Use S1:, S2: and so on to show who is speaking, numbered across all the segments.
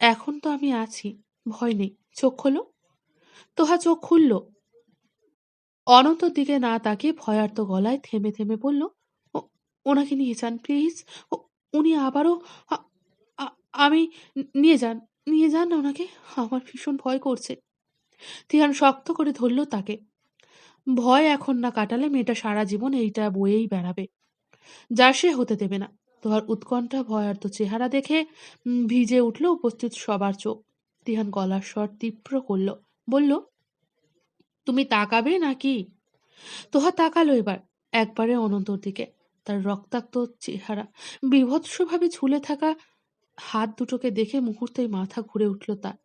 S1: এখন তো আমি আছি, ভয় নেই। চোখ খোলো। তোহা চোখ খুলল। অনন্তর দিকে না তাকিয়ে ভয়ার্ত গলায় থেমে থেমে বলল, "ও- ওনাকে নিয়ে যান, প্লিজ। উনি আবারও আমি নিয়ে যান নিয়ে যান না ওনাকে। আমার ভীষণ ভয় করছে। তিহান শক্ত করে ধরল তাকে। ভয় এখন না কাটালে মেয়েটা সারা জীবন এইটা বয়েই বেড়াবে। যা সে হতে দেবে না। তোহার উৎকণ্ঠা ভয়ার্থ চেহারা দেখে ভিজে উঠল উপস্থিত সবার চোখ। তিহান গলার স্বর তীব্র করল। বলল, তুমি তাকাবে নাকি? তোহা তাকালো এবার, একবারে অনন্তর দিকে। তার রক্তাক্ত চেহারা, বিভৎসভাবে ঝুলে থাকা হাত দুটোকে দেখে মুহূর্তেই মাথা ঘুরে উঠল তার।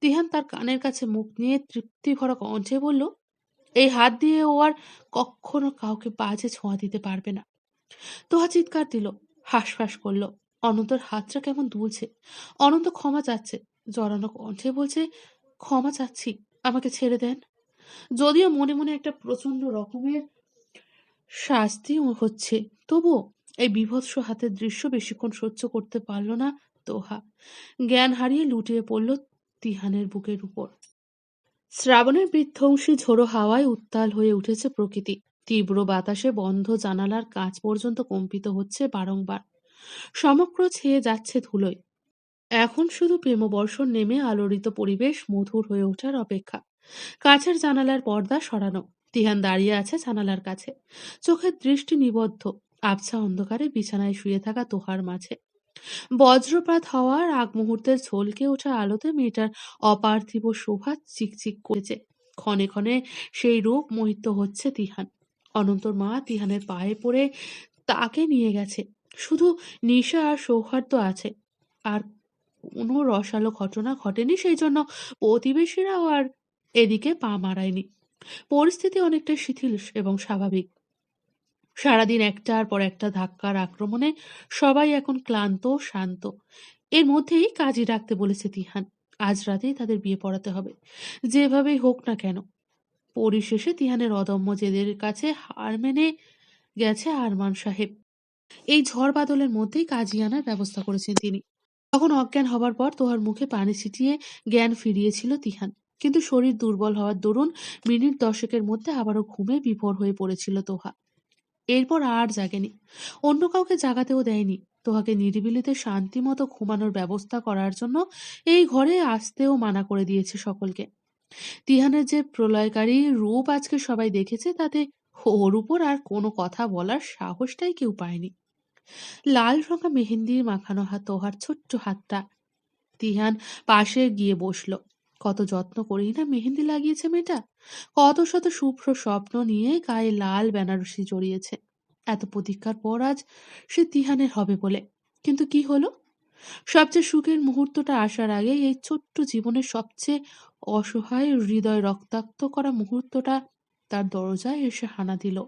S1: তিহান তার কানের কাছে মুখ নিয়ে তৃপ্তি ভরা কণ্ঠে বলল, এই হাত দিয়ে ও আর কখনো কাউকে বাজে ছোঁয়া দিতে পারবে না। তোহা চিৎকার দিল হাঁসফাঁস করল। অনন্তর হাতটা কেমন দুলছে। অনন্ত ক্ষমা চাচ্ছে। জড়ানো কণ্ঠে বলছে, ক্ষমা চাচ্ছি, আমাকে ছেড়ে দেন। যদিও মনে মনে একটা প্রচণ্ড রকমের শাস্তি হচ্ছে, তবুও এই বিভৎস হাতের দৃশ্য বেশিক্ষণ সহ্য করতে পারল না তোহা। জ্ঞান হারিয়ে লুটিয়ে পড়ল তিহানের বুকের উপর। শ্রাবণের বিধ্বংসী ঝোড়ো হাওয়ায় উত্তাল হয়ে উঠেছে প্রকৃতি। তীব্র বাতাসে বন্ধ জানালার কাঁচ পর্যন্ত কম্পিত হচ্ছে বারংবার। সমগ্র ছেয়ে যাচ্ছে ধুলোয়। এখন শুধু প্রেমবর্ষণ নেমে আলোড়িত পরিবেশ মধুর হয়ে ওঠার অপেক্ষা। কাছের জানালার পর্দা সরানো। তিহান দাঁড়িয়ে আছে জানালার কাছে। চোখের দৃষ্টি নিবদ্ধ। আবছা অন্ধকারে বিছানায় শুয়ে থাকা তোহার মাঝে। বজ্রপাত হওয়ার আগ মুহূর্তের ঝলকে ওঠা আলোতে মেয়েটার অপার্থিব শোভা চিকচিক করেছে। ক্ষণে ক্ষণে সেই রূপ মোহিত হচ্ছে তিহান। অনন্তর মা তিহানের পায়ে পড়ে তাকে নিয়ে গেছে। শুধু নিশা আর সৌহার্দ্য আছে। আর কোনো রসালো ঘটনা ঘটেনি সেই জন্য প্রতিবেশীরাও আর এদিকে পা মারায়নি। পরিস্থিতি অনেকটা শিথিল এবং স্বাভাবিক। সারাদিন একটার পর একটা ধাক্কার আক্রমণে সবাই এখন ক্লান্ত, শান্ত। এর মধ্যেই কাজী রাখতে বলেছে তিহান। আজ রাতেই তাদের বিয়ে পড়াতে হবে। যেভাবেই হোক না কেন। পরিশেষে তিহানের অদম্য জেদের কাছে হার মেনে গেছে আরমান সাহেব। এই ঝড় বাদলের মধ্যেই কাজী আনার ব্যবস্থা করেছেন তিনি। তখন অজ্ঞান হবার পর তোহার মুখে পানি ছিটিয়ে জ্ঞান ফিরিয়েছিল তিহান। কিন্তু শরীর দুর্বল হওয়ার দরুন মিনিট দশেকের মধ্যে আবারও ঘুমে বিভোর হয়ে পড়েছিল তোহা। এরপর আর জাগেনি। অন্য কাউকে জাগাতেও দেয়নি। তোহাকে নিরিবিলিতে শান্তি মতো ঘুমানোর ব্যবস্থা করার জন্য এই ঘরে আসতেও মানা করে দিয়েছে সকলকে। তিহানের যে প্রলয়কারী রূপ আজকে সবাই দেখেছে, তাতে ওর উপর আর কোনো কথা বলার সাহসটাই কেউ পায়নি। লাল রঙা মেহেন্দির মাখানো হাত তোহার ছোট্ট হাতটা। তিহান পাশে গিয়ে বসল। কত যত্ন করেই না মেহেন্দি লাগিয়েছে মেয়েটা। কত শত শুভ্র স্বপ্ন নিয়ে গায়ে লাল বেনারসি জড়িয়েছে। এত প্রতীক্ষার পর আজ সে তিহানের হবে বলে। কিন্তু কি হলো? সবচেয়ে সুখের মুহূর্তটা আসার আগে এই ছোট্ট জীবনের সবচেয়ে অসহায় হৃদয় রক্তাক্ত করা মুহূর্তটা তার দরজায় এসে হানা দিল।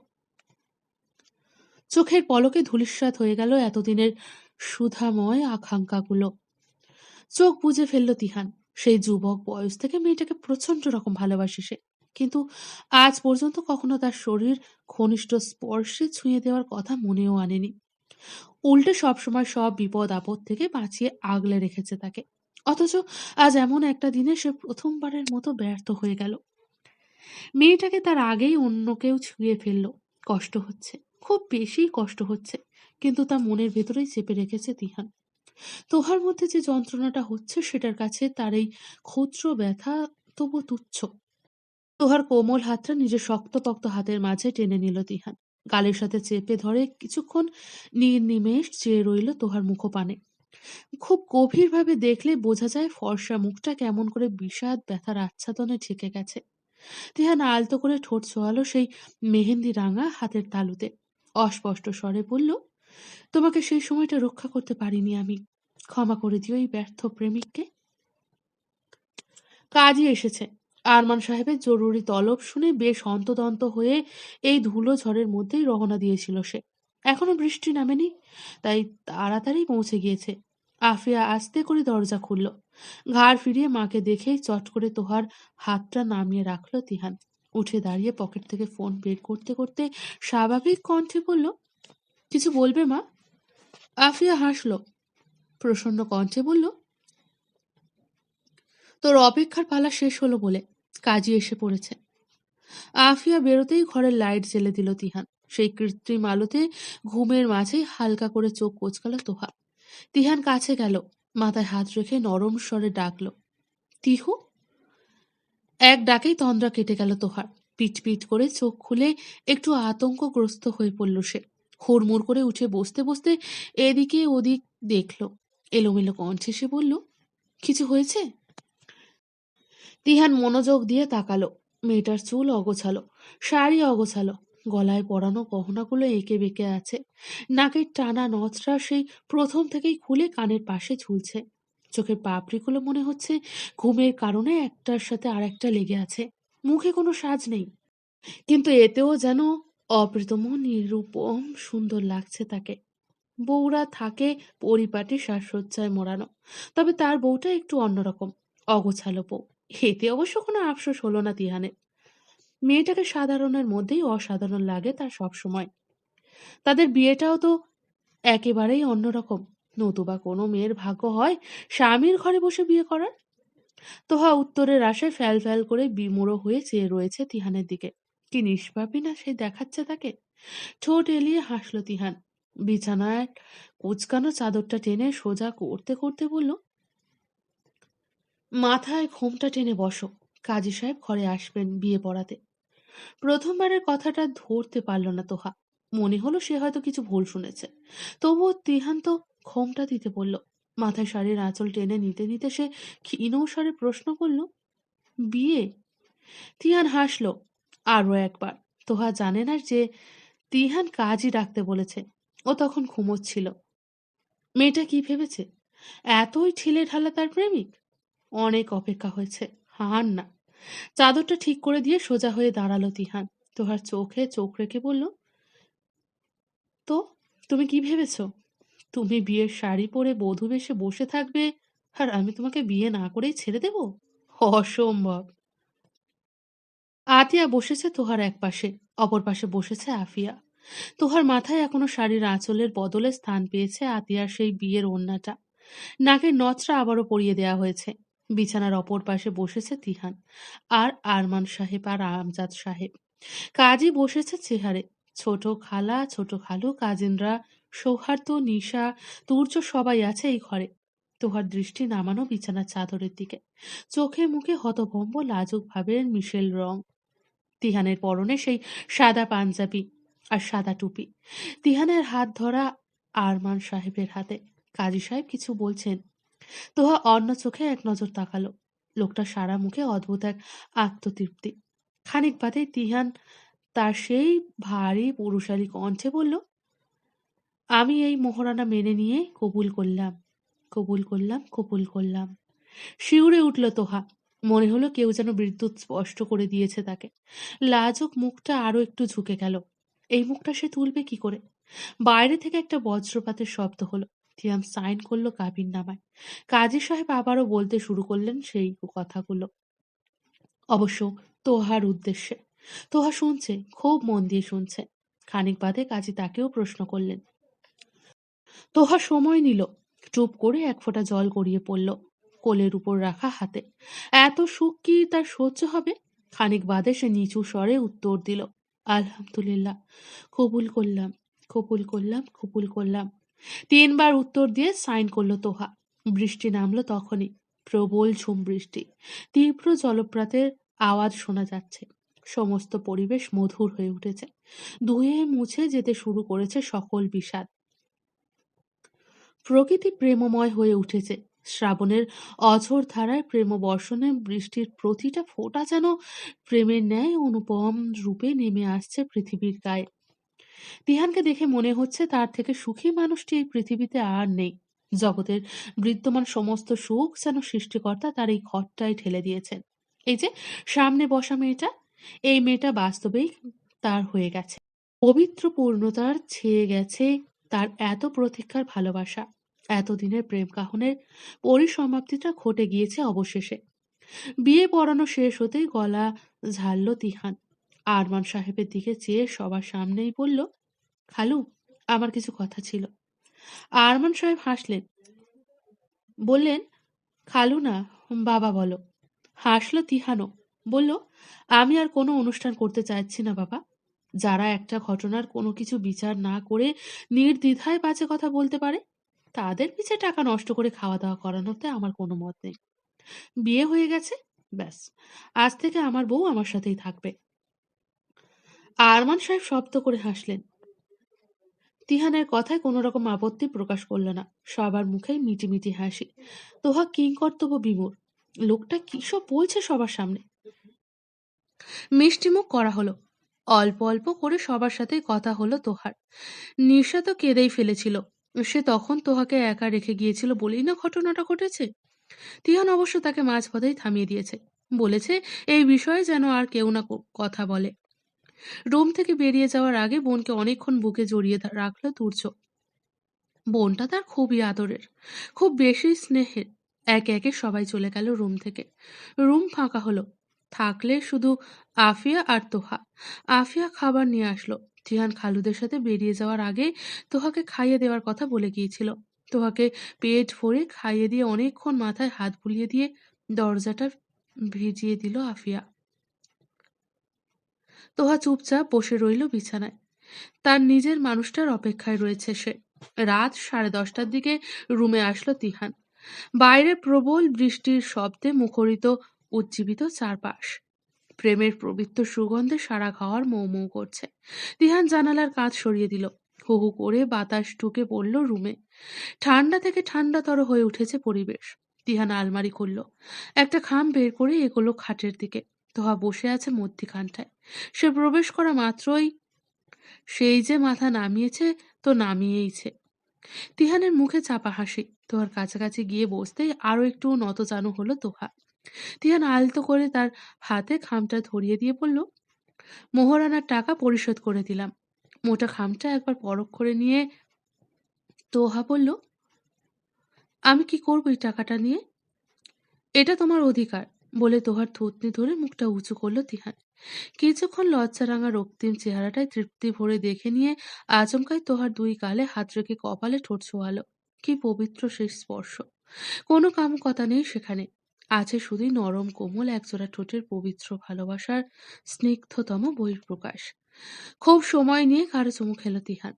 S1: চোখের পলকে ধূলিসাৎ হয়ে গেল এতদিনের সুধাময় আকাঙ্ক্ষাগুলো। চোখ বুঝে ফেলল তিহান। সেই যুবক বয়স থেকে মেয়েটাকে প্রচণ্ড রকম ভালোবাসে সে। কিন্তু আজ পর্যন্ত কখনো তার শরীর ঘনিষ্ঠ স্পর্শে ছুঁয়ে দেওয়ার কথা মনেও আনেনি। উল্টে সবসময় সব বিপদ আপদ থেকে বাঁচিয়ে আগলে রেখেছে তাকে। অথচ আজ এমন একটা দিনে সে প্রথমবারের মতো ব্যর্থ হয়ে গেল। মেয়েটাকে তার আগেই অন্য কেউ ছুঁয়ে ফেলল। কষ্ট হচ্ছে, খুব বেশি কষ্ট হচ্ছে, কিন্তু তা মনের ভেতরেই চেপে রেখেছে তিহান। তোহার মধ্যে যে যন্ত্রণাটা হচ্ছে, সেটার কাছে তার এই ক্ষুদ্র ব্যথা তবু তুচ্ছ। তোহার কোমল হাতটা নিজের শক্তপক্ত হাতের মাঝে টেনে নিল তিহান। গালের সাথে চেপে ধরে কিছুক্ষণ নির্নিমেষ চেয়ে রইল তোহার মুখপানে। খুব গভীরভাবে দেখলে বোঝা যায় ফর্সা মুখটা কেমন করে বিষাদ ব্যথার আচ্ছাদনে ঠেকে গেছে। তিহান আলতো করে ঠোঁট ছোয়ালো সেই মেহেন্দি রাঙা হাতের তালুতে। অস্পষ্ট স্বরে বলল, তোমাকে সেই সময়টা রক্ষা করতে পারিনি আমি। ক্ষমা করে দিও এই ব্যর্থ প্রেমিককে। কাজই এসেছে। আরমান সাহেবের জরুরি তলব শুনে বেশ হন্তদন্ত হয়ে এই ধুলো ঝড়ের মধ্যেই রওনা দিয়েছিল সে। এখনও বৃষ্টি নামেনি, তাই তাড়াতাড়ি পৌঁছে গিয়েছে। আফিয়া আস্তে করে দরজা খুলল। ঘাড় ফিরিয়ে মাকে দেখেই চট করে তোহার হাতটা নামিয়ে রাখল তিহান। উঠে দাঁড়িয়ে পকেট থেকে ফোন বের করতে করতে স্বাভাবিক কণ্ঠে বলল, কিছু বলবে মা? আফিয়া হাসলো, প্রসন্ন কণ্ঠে বলল, তোর অপেক্ষার পালা শেষ হলো বলে কাজী এসে পড়েছে। আফিয়া বেরোতেই ঘরের লাইট জ্বেলে দিল তিহান। সেই কৃত্রিম আলোতে ঘুমের মাঝেই হালকা করে চোখ কোচকাল তোহা তিহান কাছে গেল, মাথায় হাত রেখে নরম স্বরে ডাকল, তিহু? এক ডাকেই তন্দ্রা কেটে গেল তোহার, পিট পিট করে চোখ খুলে একটু আতঙ্কগ্রস্ত হয়ে পড়ল সে, হুড়মুড় করে উঠে বসতে বসতে এদিকে ওদিক দেখল, এলোমেলো কণ্ঠে সে বলল, কিছু হয়েছে? তিহান মনোযোগ দিয়ে তাকালো, মেয়েটার চুল অগোছালো, শাড়ি অগোছালো গলায় পরানো গহনাগুলো এঁকে বেঁকে আছে। নাকের টানা নথটা সেই প্রথম থেকেই খুলে কানের পাশে ঝুলছে। চোখের পাপড়িগুলো মনে হচ্ছে ঘুমের কারণে একটার সাথে আর একটা লেগে আছে। মুখে কোনো সাজ নেই। কিন্তু এতেও যেন অপ্রীতম নিরূপম সুন্দর লাগছে তাকে। বউরা থাকে পরিপাটি সাজসজ্জায় মোড়ানো। তবে তার বউটা একটু অন্যরকম, অগোছালো বউ। এতে অবশ্য কোনো আফসোস হলো না তিহানের। মেয়েটাকে সাধারণের মধ্যেই অসাধারণ লাগে তার সবসময়। তাদের বিয়েটাও তো একেবারেই অন্যরকম। নতুবা কোনো মেয়ের ভাগ্য হয় স্বামীর ঘরে বসে বিয়ে করার? তোহা উত্তরের আশায় ফ্যাল ফ্যাল করে বিমূঢ় হয়ে চেয়ে রয়েছে তিহানের দিকে। কি নিষ্পাপি না সে দেখাচ্ছে তাকে? ঠোঁট এলিয়ে হাসল তিহান। বিছানায় কুচকানো চাদরটা টেনে সোজা করতে করতে বলল, মাথায় ঘোমটা টেনে বসো। কাজী সাহেব ঘরে আসবেন বিয়ে পড়াতে। প্রথমবারের কথাটা ধরতে পারল না তোহা। মনে হলো সে হয়তো কিছু ভুল শুনেছে। তবুও তিহান তো ঘোমটা দিতে বলল, মাথায় শাড়ির আঁচল টেনে নিতে নিতে সে ক্ষীণ স্বরে প্রশ্ন করল, বিয়ে? তিহান হাসল, আরও একবার। তোহা জানে না যে তিহান কাজই ডাকতে বলেছে। ও তখন ঘুমোচ্ছিল। মেয়েটা কি ভেবেছে? এতই ঢিলে ঢালা তার প্রেমিক? অনেক অপেক্ষা হয়েছে হার না। চাদরটা ঠিক করে দিয়ে সোজা হয়ে দাঁড়াল তিহান। তোহার চোখে চোখ রেখে বলল, তো, তুমি কি ভেবেছ? তুমি বিয়ের শাড়ি পরে বধূ বেশে বসে থাকবে আর আমি তোমাকে বিয়ে না করেই ছেড়ে দেব? অসম্ভব! আতিয়া বসেছে তোহার এক পাশে অপর পাশে বসেছে আফিয়া। তোহার মাথায় এখনও শাড়ির আঁচলের বদলে স্থান পেয়েছে আতিয়ার সেই বিয়ের ওড়নাটা। নাকের নচরা আবারও পরিয়ে দেয়া হয়েছে। বিছানার অপর পাশে বসেছে তিহান, আর আরমান সাহেব আর আমজাদ সাহেব। কাজী বসেছে চেহারে। ছোট খালা, ছোট খালু, কাজিনরা, সৌহার্দ্য, নিশা, তুর্য সবাই আছে এই ঘরে। তোহার দৃষ্টি নামানো বিছানার চাদরের দিকে। চোখে মুখে হতভম্ব, লাজুক ভাবের মিশেল রং। তিহানের পরনে সেই সাদা পাঞ্জাবি আর সাদা টুপি। তিহানের হাত ধরা আরমান সাহেবের হাতে। কাজী সাহেব কিছু বলছেন। তোহা অন্য চোখে এক নজর তাকালো। লোকটা সারা মুখে অদ্ভুত এক আত্মতৃপ্তি। খানিক বাদে তিহান তার সেই ভারী পুরুষালী কণ্ঠে বলল, আমি এই মোহরানা মেনে নিয়ে কবুল করলাম কবুল করলাম কবুল করলাম। শিউরে উঠল তোহা। মনে হলো কেউ যেন বিদ্যুৎ স্পষ্ট করে দিয়েছে তাকে। লাজক মুখটা আরও একটু ঝুঁকে গেল। এই মুখটা সে তুলবে কি করে? বাইরে থেকে একটা বজ্রপাতের শব্দ হলো। তিয়াম সাইন করল কাবিন নামায়। কাজী সাহেব আবারও বলতে শুরু করলেন সেই কথাগুলো। অবশ্য তোহার উদ্দেশ্যে। তোহা শুনছে, খুব মন দিয়ে শুনছে। খানিক বাদে কাজী তাকেও প্রশ্ন করলেন। তোহা সময় নিল, চুপ করে এক ফোঁটা জল গড়িয়ে পড়ল কোলের উপর রাখা হাতে। এত সুখ কি তার সহ্য হবে? খানিক বাদে সে নিচু স্বরে উত্তর দিল, আলহামদুলিল্লাহ, কবুল করলাম কবুল করলাম কবুল করলাম। তিনবার উত্তর দিয়ে সাইন করল তোহা। বৃষ্টি নামলো তখনই, প্রবল ঝুম বৃষ্টি, তীব্র জলপ্রাতের আওয়াজ শোনা যাচ্ছে। সমস্ত পরিবেশ মধুর হয়ে উঠেছে। ধুয়ে মুছে যেতে শুরু করেছে সকল বিষাদ। প্রকৃতি প্রেমময় হয়ে উঠেছে। শ্রাবণের অঝোর ধারায় প্রেম বর্ষণে বৃষ্টির প্রতিটা ফোঁটা যেন প্রেমের ন্যায় অনুপম রূপে নেমে আসছে পৃথিবীর গায়ে। তিহানকে দেখে মনে হচ্ছে তার থেকে সুখী মানুষটি এই পৃথিবীতে আর নেই। জগতের বিদ্যমান সমস্ত সুখ যেন সৃষ্টিকর্তা তার এই ঘরটায় ঠেলে দিয়েছেন। এই যে, সামনে বসা মেয়েটা, এই মেয়েটা বাস্তবেই তার হয়ে গেছে। পবিত্র পূর্ণতার ছেয়ে গেছে তার এত প্রতীক্ষার ভালোবাসা। এতদিনের প্রেম কাহনের পরিসমাপ্তিটা ঘটে গিয়েছে অবশেষে। বিয়ে পড়ানো শেষ হতেই গলা ঝাড়ল তিহান। আরমান সাহেবের দিকে চেয়ে সবার সামনেই বলল, খালু, আমার কিছু কথা ছিল। আরমান সাহেব হাসলেন। বললেন, খালু না, বাবা বলো। হাসল তিহানো, বলল, আমি আর কোনো অনুষ্ঠান করতে চাইছি না, বাবা। যারা একটা ঘটনার কোনো কিছু বিচার না করে নির্দ্বিধায় বাজে কথা বলতে পারে, তাদের পিছে টাকা নষ্ট করে খাওয়া দাওয়া করানোতে আমার কোনো মত নেই। বিয়ে হয়ে গেছে, ব্যাস। আজ থেকে আমার বউ আমার সাথেই থাকবে। আরমান সাহেব শব্দ করে হাসলেন। তিহানের কথায় কোনো রকম আপত্তি প্রকাশ করল না। সবার মুখেই মিটি মিটি হাসি। তোহা কিং কর্তব্য বিমূর লোকটা কি সব বলছে সবার সামনে? মিষ্টিমুখ করা হলো। অল্প অল্প করে সবার সাথে কথা হলো তোহার। নিশা তো কেঁদেই ফেলেছিল। সে তখন তোহাকে একা রেখে গিয়েছিল বলেই না ঘটনাটা ঘটেছে? তিহান অবশ্য তাকে মাঝপথেই থামিয়ে দিয়েছে। বলেছে, এই বিষয়ে যেন আর কেউ না কথা বলে। রুম থেকে বেরিয়ে যাওয়ার আগে বোনকে অনেকক্ষণ বুকে জড়িয়ে রাখল তুর্য বোনটা তার খুবই আদরের, খুব বেশি স্নেহের। একে একে সবাই চলে গেল রুম থেকে। রুম ফাঁকা হলো। থাকলে শুধু আফিয়া আর তোহা। আফিয়া খাবার নিয়ে আসলো। জিহান খালুদের সাথে বেরিয়ে যাওয়ার আগে তোহাকে খাইয়ে দেওয়ার কথা বলে গিয়েছিল। তোহাকে পেট ভরে খাইয়ে দিয়ে অনেকক্ষণ মাথায় হাত বুলিয়ে দিয়ে দরজাটা ভিজিয়ে দিল আফিয়া। তোহা চুপচাপ বসে রইল বিছানায়। তার নিজের মানুষটার অপেক্ষায় রয়েছে সে। রাত সাড়ে দশটার দিকে রুমে আসলো তিহান। বাইরে প্রবল বৃষ্টির শব্দে মুখরিত, উজ্জীবিত চারপাশ। প্রেমের পবিত্র সুগন্ধে সারা খাওয়ার মৌ মৌ করছে। তিহান জানালার কাঁচ সরিয়ে দিল। হু হু করে বাতাস ঢুকে পড়ল রুমে। ঠান্ডা থেকে ঠান্ডাতর হয়ে উঠেছে পরিবেশ। তিহান আলমারি খুলল। একটা খাম বের করে এগোলো খাটের দিকে। তোহা বসে আছে মধ্যিখানটায়। সে প্রবেশ করা মাত্রই সেই যে মাথা নামিয়েছে, তো নামিয়েইছে। তিহানের মুখে চাপা হাসি তোহার কাছাকাছি গিয়ে বসতেই আরও একটু নতজানু হলো তোহা। তিহান আলতো করে তার হাতে খামটা ধরিয়ে দিয়ে বলল, মোহরানার টাকা পরিশোধ করে দিলাম। মোটা খামটা একবার পরখ করে নিয়ে তোহা বলল, আমি কি করব এই টাকাটা নিয়ে? এটা তোমার অধিকার। বলে তোহার থুতনি ধরে মুখটা উঁচু করল তিহান কিছুক্ষণ লজ্জারাঙা রক্তিম চেহারাটায় তৃপ্তি ভরে দেখে নিয়ে আচমকাই তোহার দুই গালে হাত রেখে কপালে ঠোঁট ছোঁয়ালো। কি পবিত্র সেই স্পর্শ। কোনো কাম কথা নেই সেখানে। আছে শুধুই নরম, কোমল, একজোড়া ঠোঁটের পবিত্র ভালোবাসার স্নিগ্ধতম বহিঃপ্রকাশ। খুব সময় নিয়ে কারও চুমু খেল তিহান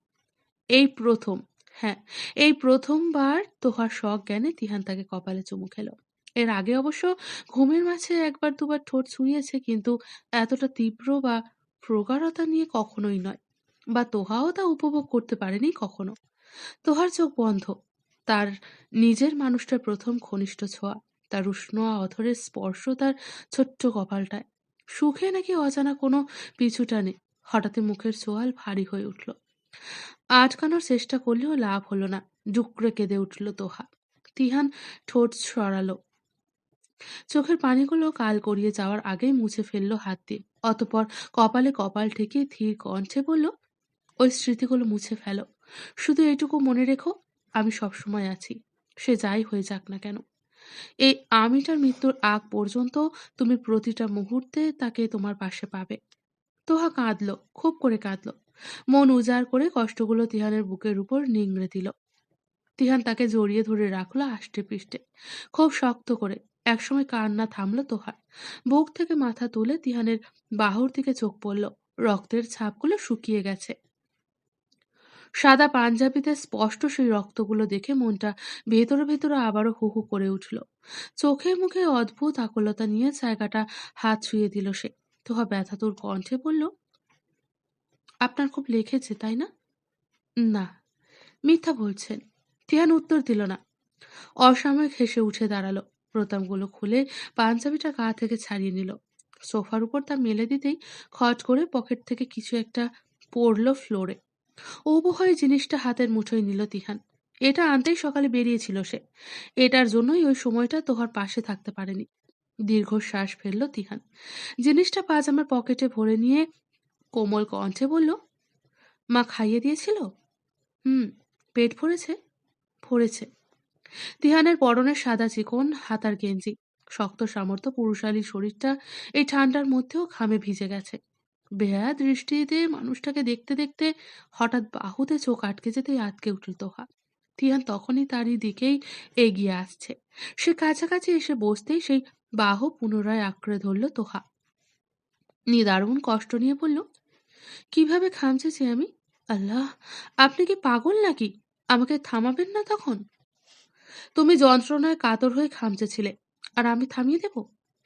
S1: এই প্রথম হ্যাঁ এই প্রথমবার তোহার শখ জ্ঞানে তিহান তাকে কপালে চুমু খেল। এর আগে অবশ্য ঘুমের মাঝে একবার দুবার ঠোঁট ছুঁয়েছে, কিন্তু এতটা তীব্র বা প্রগাঢ়তা নিয়ে কখনোই নয় বা তোহাও তা উপভোগ করতে পারেনি কখনো। তোহার চোখ বন্ধ। তার নিজের মানুষটার প্রথম ঘনিষ্ঠ ছোঁয়া, তার উষ্ণ অথরের স্পর্শ, তার ছোট্ট কপালটায়। সুখে নাকি অজানা কোনো পিছু টানে হঠাৎ মুখের সোয়াল ভারী হয়ে উঠল। আটকানোর চেষ্টা করলেও লাভ হলো না ডুকরে কেঁদে উঠল তোহা। তিহান ঠোঁট সরালো। চোখের পানিগুলো কাল করিয়ে যাওয়ার আগেই মুছে ফেলল হাত দিয়ে অতপর কপালে কপাল ঠেকে ধীর কণ্ঠে বলল, ওই স্মৃতিগুলো মুছে ফেলো। শুধু এটুকু মনে রেখো, আমি সবসময় আছি। সে যাই হয়ে যাক না কেন। এই আমিটার মৃত্যুর আগ পর্যন্ত তুমি প্রতিটা মুহূর্তে তাকে তোমার পাশে পাবে তোহা কাঁদল, খুব করে কাঁদল। মন উজাড় করে কষ্টগুলো তিহানের বুকের উপর নিংড়ে দিল। তিহান তাকে জড়িয়ে ধরে রাখল আষ্টে পৃষ্ঠে। খুব শক্ত করে একসময় কান্না থামলো তোহার বুক থেকে মাথা তুলে তিহানের বাহুর দিকে চোখ পড়ল। রক্তের ছাপগুলো শুকিয়ে গেছে। সাদা পাঞ্জাবিতে স্পষ্ট সেই রক্তগুলো দেখে মনটা ভেতরে ভেতরে আবারও হু হু করে উঠল। চোখে মুখে অদ্ভুত আকুলতা নিয়ে জায়গাটা হাত ছুঁয়ে দিল সে। তোহা ব্যথাতুর কণ্ঠে বলল, আপনার খুব লেখেছে, তাই না? না। মিথ্যা বলছেন। তিহান উত্তর দিল না। অসাময়িক হেসে উঠে দাঁড়াল। প্রতামগুলো খুলে পাঞ্জাবিটা গা থেকে ছাড়িয়ে নিল। সোফার উপর তা মেলে দিতেই খট করে পকেট থেকে কিছু একটা পড়ল ফ্লোরে। উভয় জিনিসটা হাতের মুঠোয় নিল তিহান। এটা আনতেই সকালে বেরিয়েছিল সে। এটার জন্যই ওই সময়টা তোহার পাশে থাকতে পারেনি। দীর্ঘ শ্বাস ফেলল তিহান। জিনিসটা পাজামার পকেটে ভরে নিয়ে কোমল কণ্ঠে বলল, মা খাইয়ে দিয়েছিল? হুম, পেট ভরেছে ভরেছে। তিহানের পরনের সাদা চিকন, হাতার গেঞ্জি, শক্ত সামর্থ্য পুরুষালী শরীরটা এই ঠান্ডার মধ্যেও খামে ভিজে গেছে। বেহায়া দৃষ্টিতে মানুষটাকে দেখতে দেখতে হঠাৎ বাহুতে চোখ আটকে যেতে আটকে উঠল তোহা। তিহান তখনই তারই দিকেই এগিয়ে আসছে। সে কাছাকাছি এসে বসতেই সেই বাহু পুনরায় আঁকড়ে ধরল তোহা। নিদারুণ কষ্ট নিয়ে বলল, কীভাবে খামচেছি আমি? আল্লাহ, আপনি কি পাগল নাকি? আমাকে থামাবেন না তখন? তুমি যন্ত্রণায় কাতর হয়ে খামচেছিলে আর আমি থামিয়ে দেব?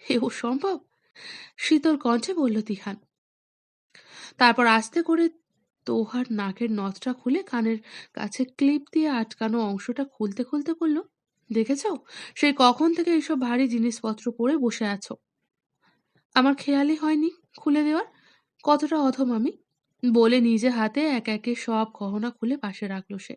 S1: হেও সম্ভব? শীতল কণ্ঠে বলল তিহান। তারপর আস্তে করে তোহার নাকের নথটা খুলে কানের কাছে ক্লিপ দিয়ে আটকানো অংশটা খুলতে খুলতে বলল, দেখেছ? সেই কখন থেকে এইসব ভারী জিনিসপত্র পরে বসে আছো? আমার খেয়ালই হয়নি খুলে দেওয়ার। কতটা অধম আমি? বলে নিজে হাতে এক একে সব গহনা খুলে পাশে রাখল সে।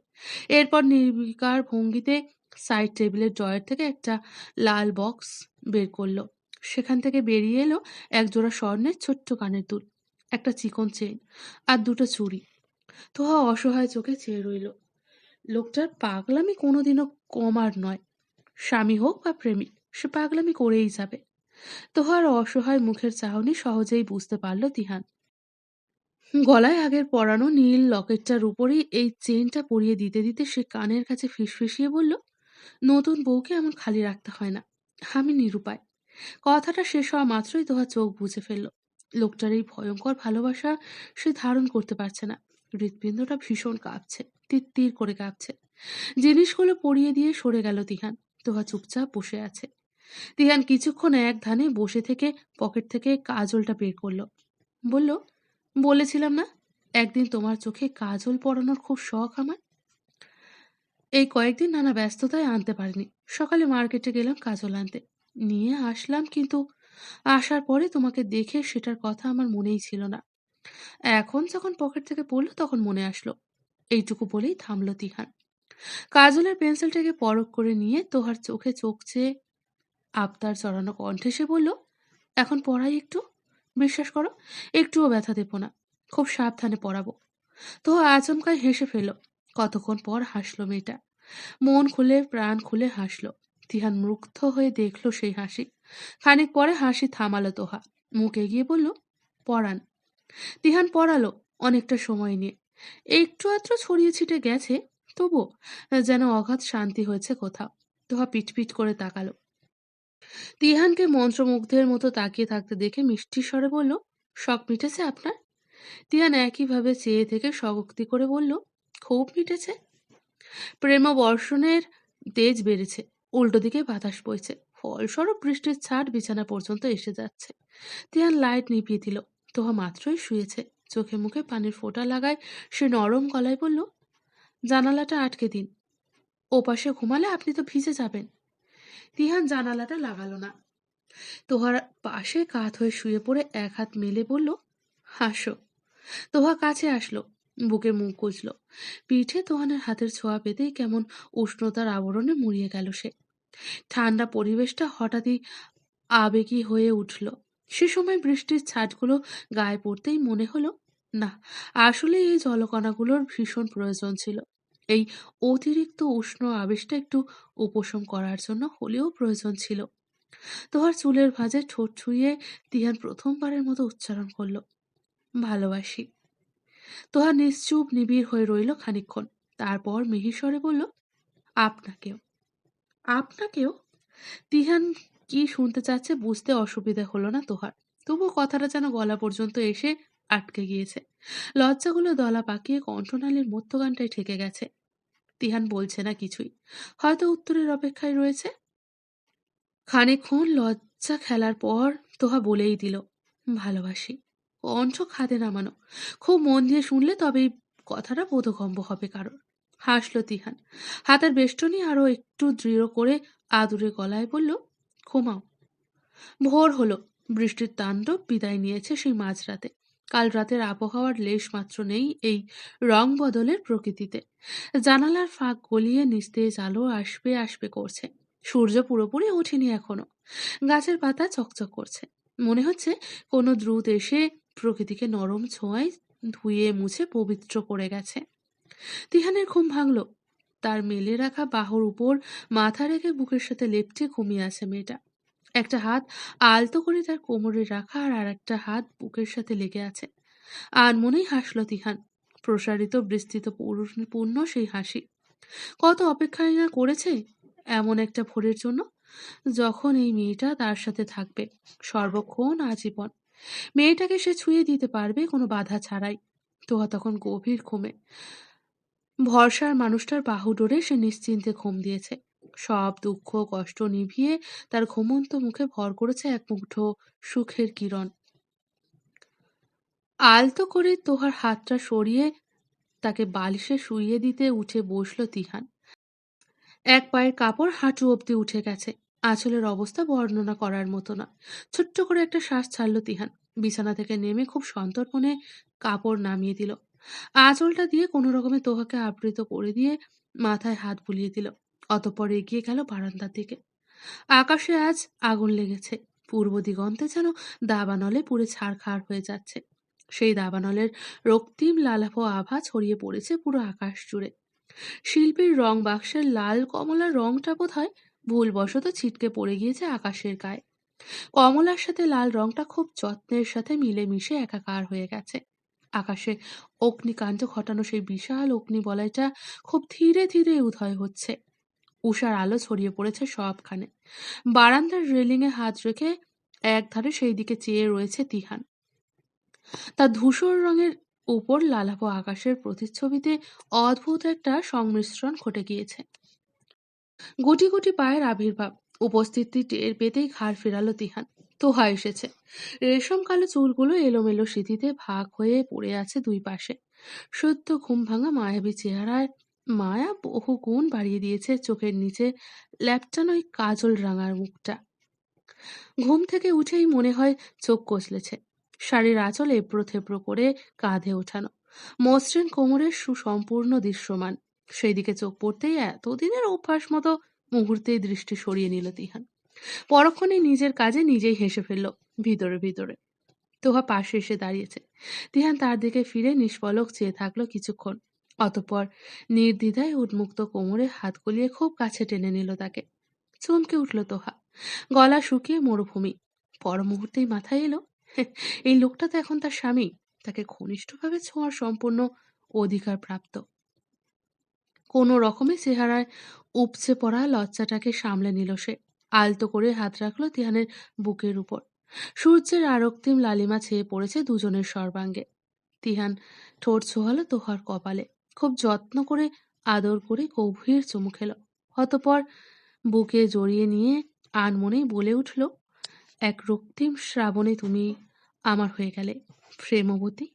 S1: এরপর নির্বিকার ভঙ্গিতে সাইড টেবিলের ড্রয়ার থেকে একটা লাল বক্স বের করল। সেখান থেকে বেরিয়ে এলো এক জোড়া স্বর্ণের ছোট্ট কানের দুল, একটা চিকন চেন আর দুটো চুড়ি। তোহা অসহায় চোখে চেয়ে রইল। লোকটার পাগলামি কোনোদিনও কমার নয়। স্বামী হোক বা প্রেমিক, সে পাগলামি করেই যাবে। তোহার অসহায় মুখের চাহনি সহজেই বুঝতে পারল তিহান। গলায় আগের পরানো নীল লকেটটার উপরেই এই চেনটা পরিয়ে দিতে দিতে সে কানের কাছে ফিসফিসিয়ে বলল নতুন বউকে এমন খালি রাখতে হয় না। আমি নিরুপায়। কথাটা শেষ হওয়া মাত্রই তোহা চোখ বুঝে ফেলল। লোকটার এই ভয়ঙ্কর ভালোবাসা সে ধারণ করতে পারছে না। হৃৎপিণ্ডটা ভীষণ কাঁপছে, তীর করে কাঁপছে। জিনিসগুলো পরিয়ে দিয়ে সরে গেল তিহান। তোহা চুপচাপ বসে আছে। তিহান কিছুক্ষণ এক ধানে বসে থেকে পকেট থেকে কাজলটা বের করল। বলল, বলেছিলাম না, একদিন তোমার চোখে কাজল পরানোর খুব শখ আমার? এই কয়েকদিন নানা ব্যস্ততায় আনতে পারিনি। সকালে মার্কেটে গেলাম কাজল আনতে। নিয়ে আসলাম কিন্তু আসার পরে তোমাকে দেখে সেটার কথা আমার মনেই ছিল না। এখন যখন পকেট থেকে পড়ল তখন মনে আসলো। এইটুকু বলেই থামলো তিহান। কাজলের পেন্সিলটাকে পরক করে নিয়ে তোহার চোখে চোখ চেয়ে আবতার চড়ানো কণ্ঠে সে বলল, এখন পড়াই একটু। বিশ্বাস করো, একটুও ব্যথা দেব না। খুব সাবধানে পড়াবো। তো আচমকায় হেসে ফেল কতক্ষণ পর হাসলো মেয়েটা? মন খুলে, প্রাণ খুলে হাসলো। তিহান মুগ্ধ হয়ে দেখল সেই হাসি। খানিক পরে হাসি থামালো তোহা। মুখ এগিয়ে বলল, পড়ান। তিহান পড়ালো অনেকটা সময় নিয়ে। একটু আত্র ছড়িয়ে ছিটে গেছে, তবু যেন অগাধ শান্তি হয়েছে কোথাও। তোহা পিটপিট করে তাকালো। তিহানকে মন্ত্রমুগ্ধের মতো তাকিয়ে থাকতে দেখে মিষ্টি স্বরে বলল, শখ মিটেছে আপনার? তিহান একইভাবে চেয়ে থেকে স্বগক্তি করে বলল খুব মিটেছে। প্রেম বর্ষণের তেজ বেড়েছে। উল্টো দিকে বাতাস বইছে। ফলস্বরূপ বৃষ্টির ছাট বিছানা পর্যন্ত এসে যাচ্ছে। তিহান লাইট নিভিয়ে দিল। তোহা মাত্রই শুয়েছে। চোখে মুখে পানির ফোঁটা লাগায় সে নরম গলায় বলল, জানালাটা আটকে দিন। ওপাশে ঘুমালে আপনি তো ভিজে যাবেন তিহান জানালাটা লাগালো না। তোহার পাশে কাত হয়ে শুয়ে পড়ে এক হাত মেলে বলল হাসো তোহা কাছে আসলো। বুকে মুখ কুচল পিঠে তোহানের হাতের ছোঁয়া পেতেই কেমন উষ্ণতার আবরণে মুড়িয়ে গেল সে। ঠান্ডা পরিবেশটা হঠাৎই আবেগী হয়ে উঠল। সে সময় বৃষ্টির ছাটগুলো গায়ে পড়তেই মনে হলো, না, আসলে এই জলকণাগুলোর ভীষণ প্রয়োজন ছিল। এই অতিরিক্ত উষ্ণ আবেশটা একটু উপশম করার জন্য হলেও প্রয়োজন ছিল। তোহার চুলের ভাঁজে ঠোঁট ছুঁয়ে তিহান প্রথমবারের মতো উচ্চারণ করল, ভালোবাসি। তোহার নিশ্চুপ নিবিড় হয়ে রইল খানিক্ষণ তারপর মিহিস্বরে বলল, আপনাকেও। আপনাকেও? তিহান কি শুনতে চাচ্ছে বুঝতে অসুবিধা হলো না তোহার। তবু কথাটা যেন গলা পর্যন্ত এসে আটকে গিয়েছে। লজ্জাগুলো দলা পাকিয়ে কণ্ঠনালীর মধ্যগানটায় ঠেকে গেছে। তিহান বলছে না কিছুই। হয়তো উত্তরের অপেক্ষায় রয়েছে? খানিক্ষণ লজ্জা খেলার পর তোহা বলেই দিল, ভালোবাসি। কণ্ঠ খাদে নামানো। খুব মন দিয়ে শুনলে তবেই কথাটা বোধগম্য হবে কারোর। হাসল তিহান। হাতের বেষ্টনী আরও একটু দৃঢ় করে আদুরে গলায় বলল, ঘুমাও। ভোর হলো। বৃষ্টির তাণ্ডব বিদায় নিয়েছে সেই মাঝরাতে। কাল রাতের আবহাওয়ার লেশ মাত্র নেই এই রং বদলের প্রকৃতিতে। জানালার ফাঁক গলিয়ে নিস্তেজ আলো আসবে আসবে করছে। সূর্য পুরোপুরি ওঠেনি এখনও। গাছের পাতা চকচক করছে। মনে হচ্ছে কোনো দ্রুত এসে প্রকৃতিকে নরম ছোঁয়ায় ধুয়ে মুছে পবিত্র করে গেছে। তিহানের ঘুম ভাঙল। তার মেলে রাখা বাহুর উপর মাথা রেখে বুকের সাথে লেপটে ঘুমিয়ে আছে মেয়েটা। একটা হাত আলতো করে তার কোমরে রাখা আর আর একটা হাত বুকের সাথে লেগে আছে। আর মনেই হাসল তিহান। প্রসারিত বিস্তৃত পূর্ণ সেই হাসি। কত অপেক্ষাই না করেছে এমন একটা ভোরের জন্য? যখন এই মেয়েটা তার সাথে থাকবে, সর্বক্ষণ আজীবন। মেয়েটাকে সে ছুঁয়ে দিতে পারবে, কোনো বাধা ছাড়াই। তোহা তখন গভীর ঘুমে। ভরসার মানুষটার বাহু ডোরে সে নিশ্চিন্তে ঘুম দিয়েছে। সব দুঃখ, কষ্ট নিভিয়ে তার ঘুমন্ত মুখে ভর করেছে এক মুঠো সুখের কিরণ। আলতো করে তোহার হাতটা সরিয়ে তাকে বালিশে শুইয়ে দিতে উঠে বসল তিহান। এক পায়ের কাপড় হাঁটু অবধি উঠে গেছে। আঁচলের অবস্থা বর্ণনা করার মতো না ছোট্ট করে একটা শ্বাস ছাড়ল তিহান। বিছানা থেকে নেমে খুব সন্তর্পণে কাপড় নামিয়ে দিল। আঁচলটা দিয়ে কোনো রকমে তোহাকে আবৃত করে দিয়ে মাথায় হাত বুলিয়ে দিল। অতঃপর এগিয়ে গেল বারান্দার দিকে। আকাশে আজ আগুন লেগেছে। পূর্ব দিগন্তে যেন দাবানলে পুড়ে ছাড়খাড় হয়ে যাচ্ছে। সেই দাবানলের রক্তিম লালাভ আভা ছড়িয়ে পড়েছে পুরো আকাশ জুড়ে। শিল্পীর রং বাক্সের লাল কমলার রংটা বোধ হয় ভুলবশত ছিটকে পড়ে গিয়েছে আকাশের গায়ে। কমলার সাথে লাল রংটা খুব যত্নের সাথে মিলেমিশে একাকার হয়ে গেছে। আকাশে অগ্নিকাণ্ড ঘটানো সেই বিশাল অগ্নিবলয়টা খুব ধীরে ধীরে উদয় হচ্ছে। উষার আলো ছড়িয়ে পড়েছে সবখানে। বারান্দার রেলিংয়ে হাত রেখে একধারে সেই দিকে চেয়ে রয়েছে তিহান। তার ধূসর রঙের উপর লালাভ আকাশের প্রতিচ্ছবিতে অদ্ভুত একটা সংমিশ্রণ ঘটে গিয়েছে। গুটি গুটি পায়ের আবির্ভাব। উপস্থিতি টের পেতেই ঘাড় ফেরালো তিহান। তোহা এসেছে। রেশম কালো চুলগুলো এলোমেলো স্মৃতিতে ভাগ হয়ে পড়ে আছে দুই পাশে। সত্য ঘুম ভাঙা মায়াবী চেহারায় মায়া বহু গুণ বাড়িয়ে দিয়েছে চোখের নিচে ল্যাপটানো ওই কাজল রাঙার মুখটা। ঘুম থেকে উঠেই মনে হয় চোখ কচলেছে। শাড়ির আঁচল এবড়ো থেবড়ো করে কাঁধে ওঠানো। মসৃণ কোমরের সুসম্পূর্ণ দৃশ্যমান। সেই দিকে চোখ পড়তেই এতদিনের অভ্যাস মতো মুহূর্তেই দৃষ্টি সরিয়ে নিল তিহান। পরক্ষণে নিজের কাজে নিজেই হেসে ফেলল, ভিতরে ভিতরে। তোহা পাশে এসে দাঁড়িয়েছে। তিহান তার দিকে ফিরে নিষ্পলক চেয়ে থাকল কিছুক্ষণ। অতঃপর নির্দ্বিধায় উন্মুক্ত কোমরে হাত গলিয়ে খুব কাছে টেনে নিল তাকে। চমকে উঠল তোহা। গলা শুকিয়ে মরুভূমি। পর মুহূর্তেই মাথায় এলো এই লোকটা তো এখন তার স্বামী। তাকে ঘনিষ্ঠভাবে ছোঁয়ার সম্পূর্ণ অধিকার প্রাপ্ত কোনো রকমে চেহারায় উপচে পড়া লজ্জাটাকে সামলে নিল সে। আলতো করে হাত রাখল তিহানের বুকের উপর। সূর্যের আরক্তিম লালিমা ছেয়ে পড়েছে দুজনের সর্বাঙ্গে। তিহান ঠোঁট ছোহালো তোহার কপালে। খুব যত্ন করে আদর করে গভীর চুমু খেল। অতপর বুকে জড়িয়ে নিয়ে আনমনেই বলে উঠল, এক রক্তিম শ্রাবণে তুমি আমার হয়ে গেলে, প্রেমবতী।